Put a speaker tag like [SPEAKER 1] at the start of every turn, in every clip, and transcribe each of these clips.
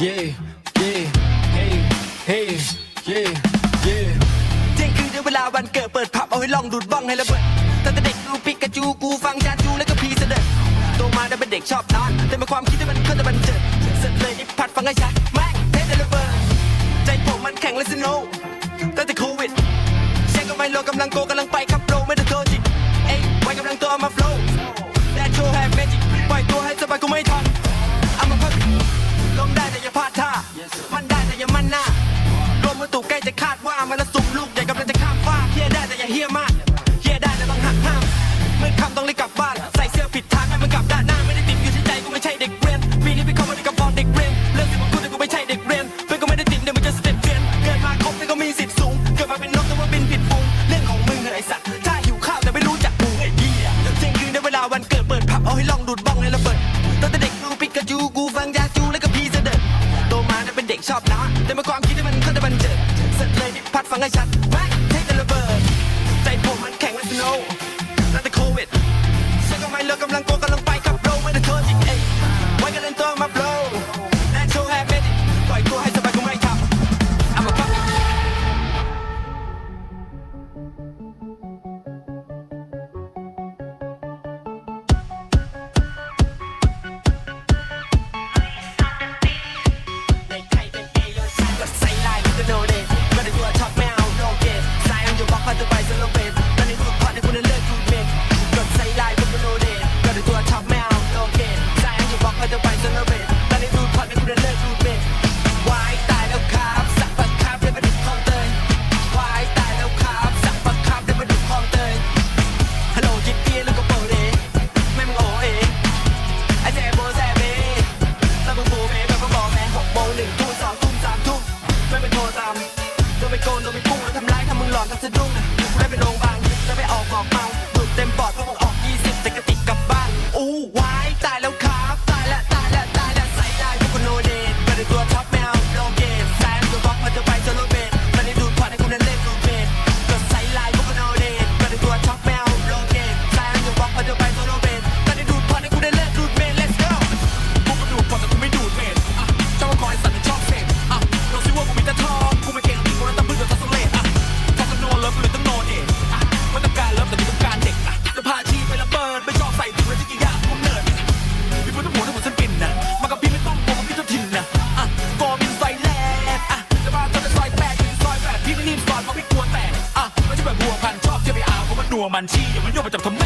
[SPEAKER 1] yeah yeah hey hey yeah yeah
[SPEAKER 2] เที่ยงคืนเวลาวันเกิดเปิดผับเอาให้ลองดูดบ้องให้ระเบิดตั้งแต่เด็กกูปิกระจูกูฟังจาจูแล้วก็พีเสด็จโตมาได้เป็นเด็กชอบนอนแต่เป็นความคิดที่มันเข้าแต่มันเจิดเสร็จเลยไอ้ผัดฟังให้ชัดแม่งเทสเดลเบิร์ใจผมมันแข็งและสนุกตั้งแต่โควิดเช็คกับไมโลกำลังโกกำลังไปครับางตัวกำลงไปขับโลไม่ได้โทษอีกเอ้ไว้กันเล่นตัวมาโปรและโชว์แฮปปี้ปล่อยตัวให้สบา
[SPEAKER 3] ยกูไม่ทำเอามาปั๊บในไทยเป็น
[SPEAKER 2] เอโยชันก็ใส่ลายก็โนเดไม่ได้กลัวช็อตไม่โลเกสายจูบบอกคอยตัวไปสโลบันชีอย่ามัน
[SPEAKER 3] โยกมาจับ
[SPEAKER 2] ทำไ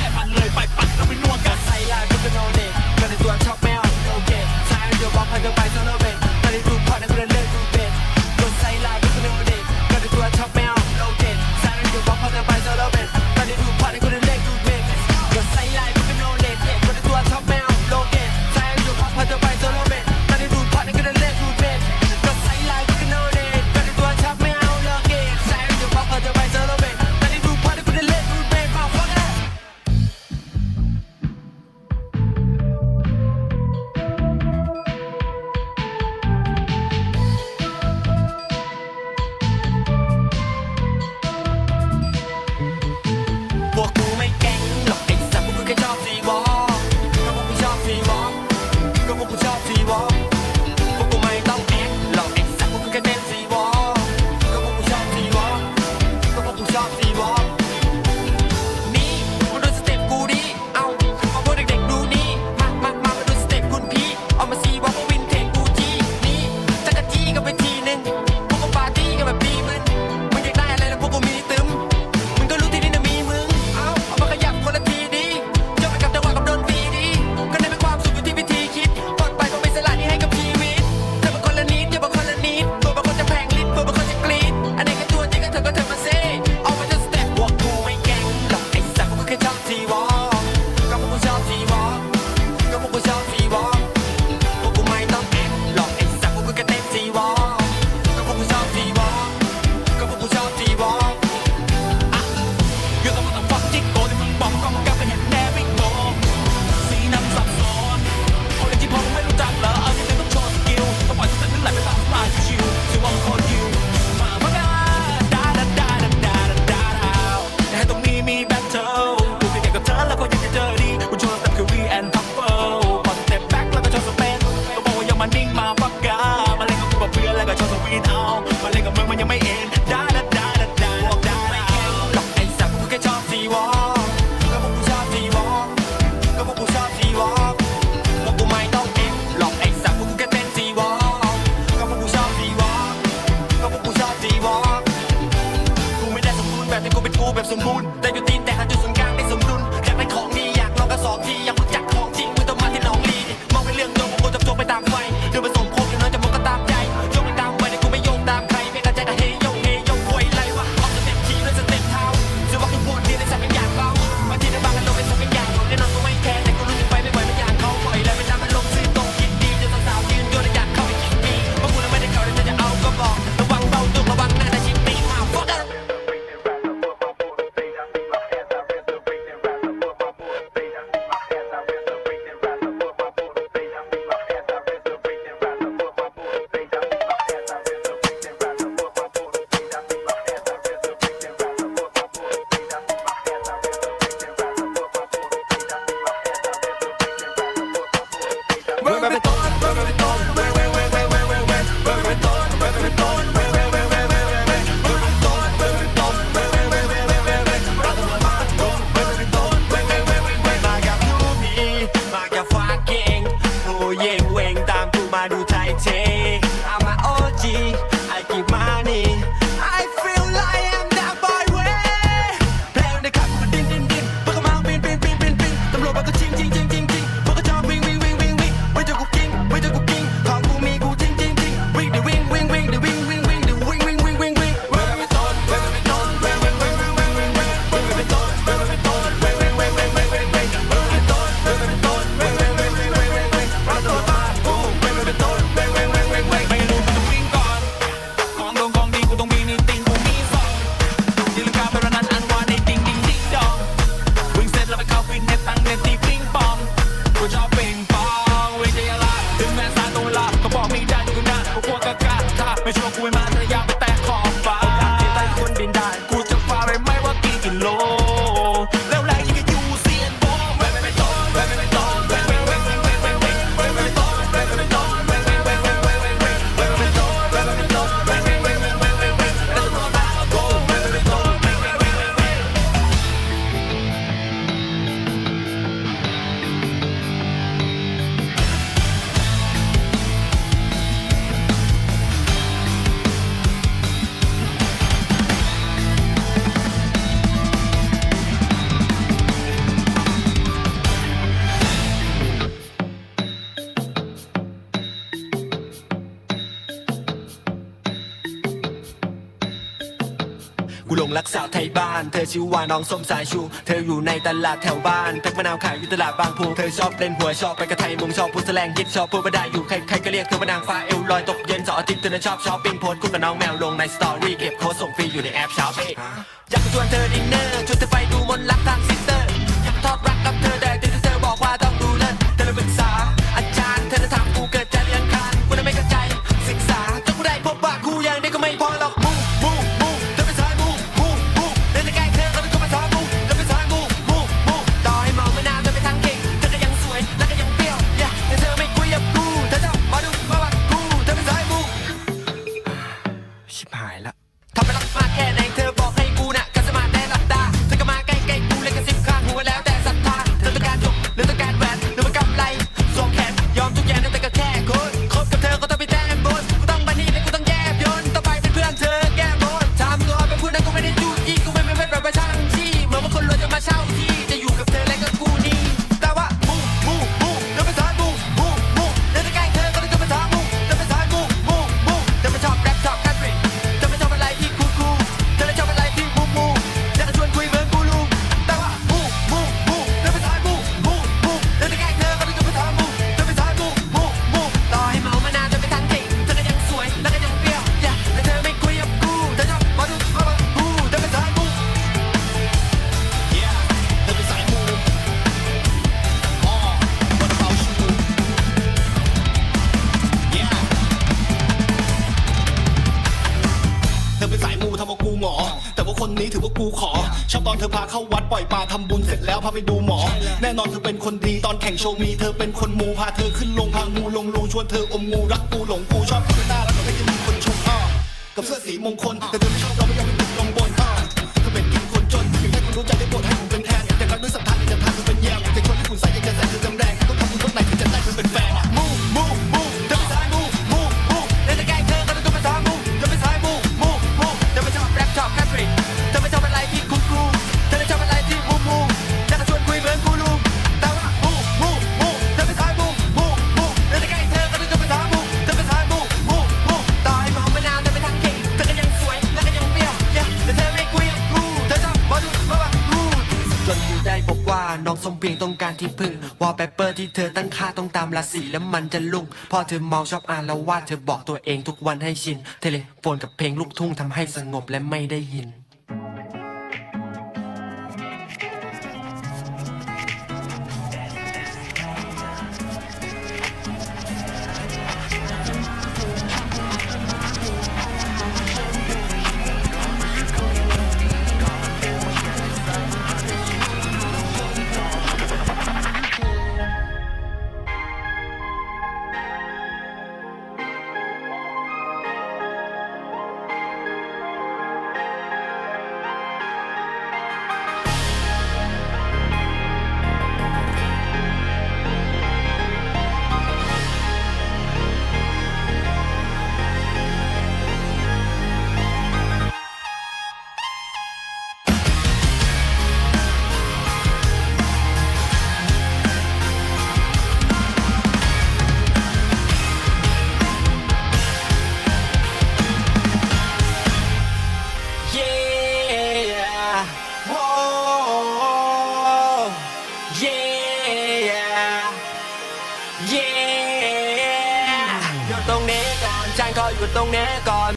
[SPEAKER 2] baby.
[SPEAKER 3] รักษาไท
[SPEAKER 2] ยบ้าน เธอชื่อว่าน้องส้มสายชู เธออยู่ในตลาดแถวบ้านแพ็คมะนาวขายอยู่ตลาดบางพูเธอชอบเล่นหวยชอบไปกระไทยมุงชอบพูดแสลงยิดชอบพูดบันไดอยู่ใครใครก็เรียกเธอว่านางฟ้าเอวลอยตกเย็นเสาอาทิตย์เธอนั้นชอบช้อปปิ้งโพสคู่กับน้องแมวลงในสตอรี่เก็บโค้ดส่งฟรีอยู่ในแอปช้อปปิ้อยากชวนเธอดินเนอร์ชวนเธอไปดูมนต์รักทางซิสเตอร์ คนนี้
[SPEAKER 3] ถือว่ากูขอ ชอบตอนเธอพาเข้าวัดปล่อยปลาทำบุญเสร็จแล้วพาไปดูหมอ แน่นอนเธอเป็นคนดีตอนแข่งโชว์มี เธอเป็นคนมูพาเธอขึ้นลงพางูลงลูชวนเธออมงูรักกูหลงกูชอบเธอหน้าแล้วก็ไม่จะมีคนชมอ้อกับเสื้อสีมงคลแต่เธอไม่ชอบเราไม่ยอมให้ติดลงบนอ้อเธอเป็นกินคนจนอยู่ให้คนรู้ใจได้โปรดให้ผม ต้อง
[SPEAKER 2] การที่พึ่งวอลเปเปอร์ที่เธอตั้งค่าต้องตามราศีแล้วมันจะลุ่งพอเธอเมาชอบอ่านแล้วว่าดเธอบอกตัวเองทุกวันให้ชินเทเลโฟนกับเพลงลูกทุ่งทำให้สงบและไม่ได้ยิน